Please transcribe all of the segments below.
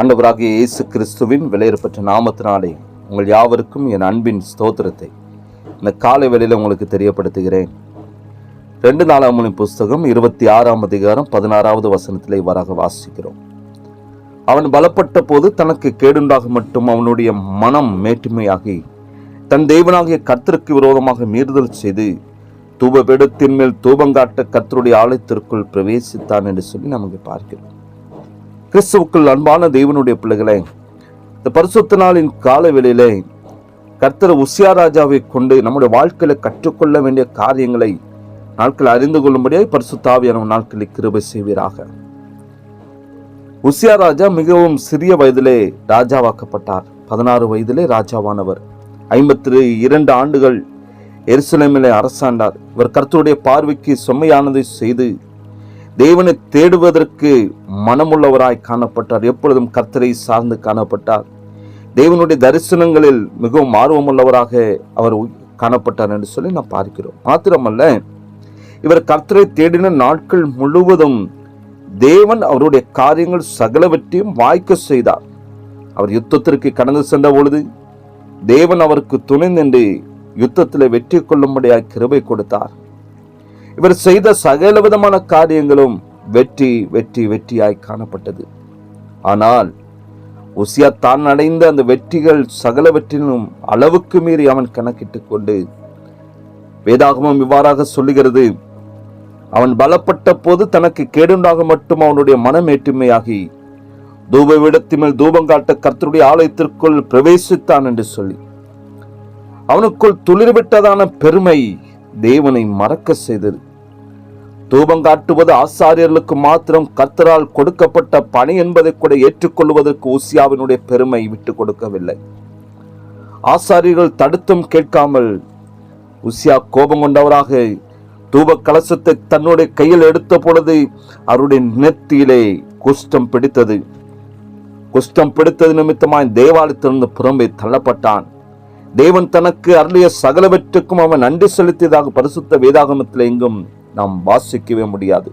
ஆண்டவராகிய இயேசு கிறிஸ்துவின் விலையேறப்பட்ட நாமத்தினாலே உங்கள் யாவருக்கும் என் அன்பின் ஸ்தோத்திரத்தை. இந்த காலை வேளையில் உங்களுக்கு தெரியப்படுத்துகிறேன். ரெண்டு நாலாம் மணி புஸ்தகம் இருபத்தி ஆறாம் அதிகாரம் பதினாறாவது வசனத்திலே இவ்வாறாக வாசிக்கிறோம். அவன் பலப்பட்ட போது தனக்கு கேடுண்டாக மட்டும் அவனுடைய மனம் மேட்டுமையாகி தன் தெய்வனாகிய கர்த்தருக்கு விரோதமாக மீறுதல் செய்து தூபபீடத்தின் மேல் தூபங்காட்ட கர்த்தருடைய ஆலயத்திற்குள் பிரவேசித்தான் என்று சொல்லி நமக்கு பார்க்கிறோம். கிறிஸ்துவுக்குள் அன்பான தேவனுடைய பிள்ளைகளே இந்த பரிசுத்த நாளின் காலவெளியிலே கர்த்தர் உசியா ராஜாவை கொண்டு நம்முடைய வாழ்க்கையில கற்றுக்கொள்ள வேண்டிய காரியங்களை நாட்கள் அறிந்து கொள்ளும்படியாக பரிசுத்தாவியான நாட்களில் கிருபை செய்வீராக. உசியா ராஜா மிகவும் சிறிய வயதிலே ராஜாவாக்கப்பட்டார். பதினாறு வயதிலே ராஜாவானவர். ஐம்பத்தி இரண்டு ஆண்டுகள் எருசலேமிலே அரசாண்டார். இவர் கர்த்தருடைய பார்வைக்கு செம்மையானதை செய்து தேவனை தேடுவதற்கு மனமுள்ளவராய் காணப்பட்டார். எப்பொழுதும் கர்த்தரை சார்ந்து காணப்பட்டார். தேவனுடைய தரிசனங்களில் மிகவும் ஆர்வமுள்ளவராக அவர் காணப்பட்டார் என்று சொல்லி நாம் பார்க்கிறோம். மாத்திரமல்ல இவர் கர்த்தரை தேடின நாட்கள் முழுவதும் தேவன் அவருடைய காரியங்கள் சகலவற்றையும் வாய்க்க செய்தார். அவர் யுத்தத்திற்கு கடந்து சென்ற பொழுது தேவன் அவருக்கு துணை நின்று யுத்தத்தில் வெற்றி கொள்ளும்படியாக கிருபை கொடுத்தார். இவர் செய்த சகல விதமான காரியங்களும் வெற்றி வெற்றி வெற்றியாய் காணப்பட்டது. ஆனால் உசியா தான் அடைந்த அந்த வெற்றிகள் சகலவற்றிலும் அளவுக்கு மீறி அவன் கணக்கிட்டுக் கொண்டு வேதாகமம் இவ்வாறாக சொல்லுகிறது அவன் பலப்பட்ட போது தனக்கு கேடுண்டாக மட்டும் அவனுடைய மனம் ஏற்றுமையாகி தூப விடத்தின் மேல் தூபம் காட்ட கர்த்தருடைய ஆலயத்திற்குள் பிரவேசித்தான் என்று சொல்லி அவனுக்குள் துளிர்விட்டதான பெருமை தேவனை மறக்க செய்தது. தூபம் காட்டுவது ஆசாரியர்களுக்கு மாத்திரம் கர்த்தரால் கொடுக்கப்பட்ட பணி என்பதை கூட ஏற்றுக்கொள்வதற்கு ஊசியாவினுடைய பெருமை விட்டு கொடுக்கவில்லை. ஆசாரியர்கள் தடுத்தும் கேட்காமல் உசியா கோபம் கொண்டவராக தூப கலசத்தை தன்னுடைய கையில் எடுத்த பொழுது அவருடைய நெத்தியிலே குஷ்டம் பிடித்தது. குஷ்டம் பிடித்தது நிமித்தமாய் தேவாலயத்திலிருந்து புறம்பே தள்ளப்பட்டான். தேவன் தனக்கு அருளிய சகலவற்றுக்கும் அவன் நன்றி செலுத்தியதாக பரிசுத்த வேதாகமத்தில் எங்கும் நாம் வாசிக்கவே முடியாது.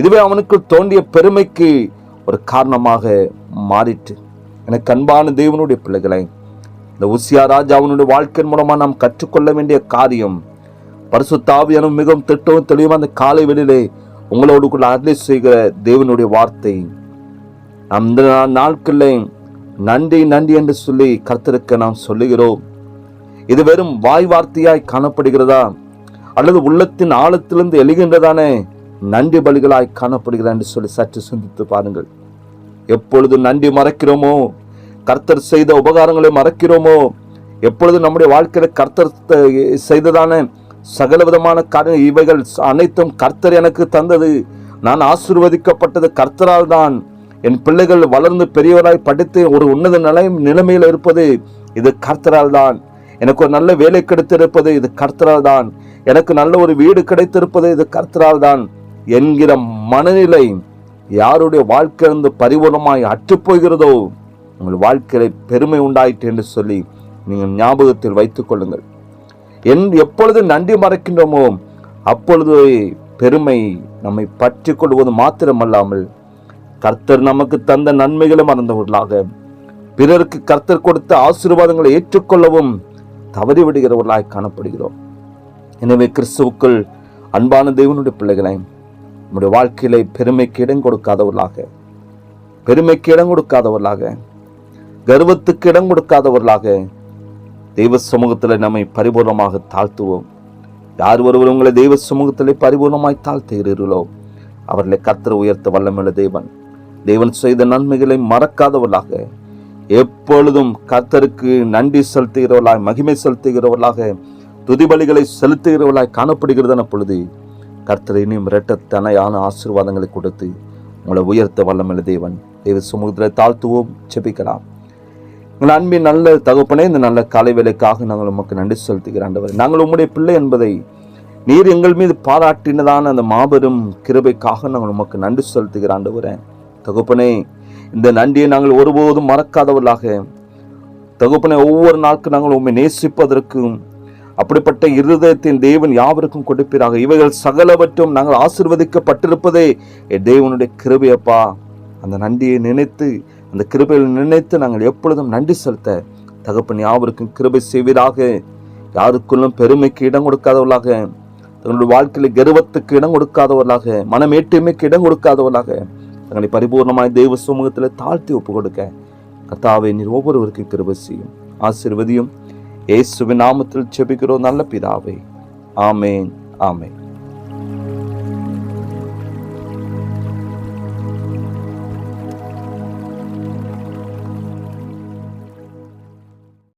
இதுவே அவனுக்கு தோண்டிய பெருமைக்கு ஒரு காரணமாக மாறிற்று. எனக்கு அன்பான தேவனுடைய பிள்ளைகளை இந்த உசியா ராஜா அவனுடைய வாழ்க்கையின் மூலமாக நாம் கற்றுக்கொள்ள வேண்டிய காரியம் பரிசுத்தாவியனும் மிகவும் திட்டவும் தெளிவும் அந்த காலை வெளியிலே உங்களோடு கூட அருளை செய்கிற தேவனுடைய வார்த்தை. அந்த நாட்களில் நன்றி நன்றி என்று சொல்லி கருத்திருக்க நாம் சொல்லுகிறோம். இது வெறும் வாய் வார்த்தையாய் காணப்படுகிறதா? அல்லது உள்ளத்தின் ஆழத்திலிருந்து எழுகின்றதானே? நன்றி பலிகளாய் காணப்படுகிறதா என்று சொல்லி சற்று சிந்தித்து பாருங்கள். எப்பொழுது நன்றி மறக்கிறோமோ? கர்த்தர் செய்த உபகாரங்களை மறக்கிறோமோ? எப்பொழுது நம்முடைய வாழ்க்கையில கர்த்தர் செய்ததான சகல விதமான காரியம் இவைகள் அனைத்தும் கர்த்தர் எனக்கு தந்தது. நான் ஆசிர்வதிக்கப்பட்டது கர்த்தரால் தான். என் பிள்ளைகள் வளர்ந்து பெரியவராய் படித்து ஒரு உன்னத நிலை நிலைமையில் இருப்பது இது கர்த்தரால் தான். எனக்கு ஒரு நல்ல வேலை கிடைத்திருப்பது இது கர்த்தரால் தான் எனக்கு நல்ல ஒரு வீடு கிடைத்திருப்பது இது கர்த்தரால் தான் என்கிற மனநிலை யாருடைய வாழ்க்கையிலிருந்து பரிபூர்ணமாய் அற்றுப்போகிறதோ உங்கள் வாழ்க்கையில பெருமை உண்டாயிற்று என்று சொல்லி நீங்கள் ஞாபகத்தில் வைத்துக் கொள்ளுங்கள். என் எப்பொழுது நன்றி மறக்கின்றோமோ அப்பொழுது பெருமை நம்மை பற்றி கொள்வது மாத்திரமல்லாமல் கர்த்தர் நமக்கு தந்த நன்மைகளை மறந்தவர்களாக பிறருக்கு கர்த்தர் கொடுத்த ஆசீர்வாதங்களை ஏற்றுக்கொள்ளவும் தவறிவிடுகிறவர்களாய் காணப்படுகிறோம். எனவே கிறிஸ்துவுக்குள் அன்பான தேவனுடைய பிள்ளைகளை நம்முடைய வாழ்க்கையில பெருமைக்கு இடம் கொடுக்காதவர்களாக பெருமைக்கு இடம் கொடுக்காதவர்களாக கர்வத்துக்கு இடம் கொடுக்காதவர்களாக தெய்வ சமூகத்தில் நம்மை பரிபூர்ணமாக தாழ்த்துவோம். யார் ஒருவர் உங்களை தெய்வ சமூகத்தில் பரிபூர்ணமாய் தாழ்த்துகிறீர்களோ அவர்களை கத்திர உயர்த்த வல்லமுள்ள தேவன். தேவன் செய்த நன்மைகளை மறக்காதவர்களாக எப்பொழுதும் கர்த்தருக்கு நன்றி செலுத்துகிறவர்களாய் மகிமை செலுத்துகிறவர்களாக துதிபலிகளை செலுத்துகிறவர்களாய் காணப்படுகிறது பொழுது கர்த்தர் இனியும் இரட்டத்தனையான ஆசீர்வாதங்களை கொடுத்து உங்களை உயர்த்த வல்லமுள்ள தேவன். தேவ சமூகத்தில் தாழ்த்துவோம் செபிக்கலாம் எங்கள் அன்பின் நல்ல தகப்பனே இந்த நல்ல காலை வேலைக்காக நாங்கள் உமக்கு நன்றி செலுத்துகிற ஆண்டவர். நாங்கள் உம்முடைய பிள்ளை என்பதை நீர் எங்கள் மீது பாராட்டினதான அந்த மாபெரும் கிருபைக்காக நாங்கள் உமக்கு நன்றி செலுத்துகிற ஆண்டவரே. தகப்பனே இந்த நன்றியை நாங்கள் ஒருபோதும் மறக்காதவர்களாக தகுப்பனை ஒவ்வொரு நாளுக்கு நாங்கள் உண்மை நேசிப்பதற்கும் அப்படிப்பட்ட இருதயத்தின் தேவன் யாவருக்கும் கொடுப்பீராக. இவைகள் சகலவற்றும் நாங்கள் ஆசிர்வதிக்கப்பட்டிருப்பதே என் தேவனுடைய கிருபையப்பா. அந்த நன்றியை நினைத்து அந்த கிருபையில் நினைத்து நாங்கள் எப்பொழுதும் நன்றி செலுத்த தகப்பன் யாவருக்கும் கிருபை செய்வீராக. யாருக்குள்ளும் பெருமைக்கு இடம் கொடுக்காதவர்களாக தங்களுடைய வாழ்க்கையில் கர்வத்துக்கு இடம் கொடுக்காதவர்களாக மனமேட்டுமைக்கு இடம் கொடுக்காதவர்களாக தங்களை பரிபூர்ணமாய் தெய்வ சமூகத்தில் தாழ்த்தி ஒப்பு கொடுக்க கர்த்தாவே நீர் ஒவ்வொருவருக்கும் கிருபை செய்யும். ஆசீர்வதியும். இயேசுவின் நாமத்தில் செபிக்கிறோம்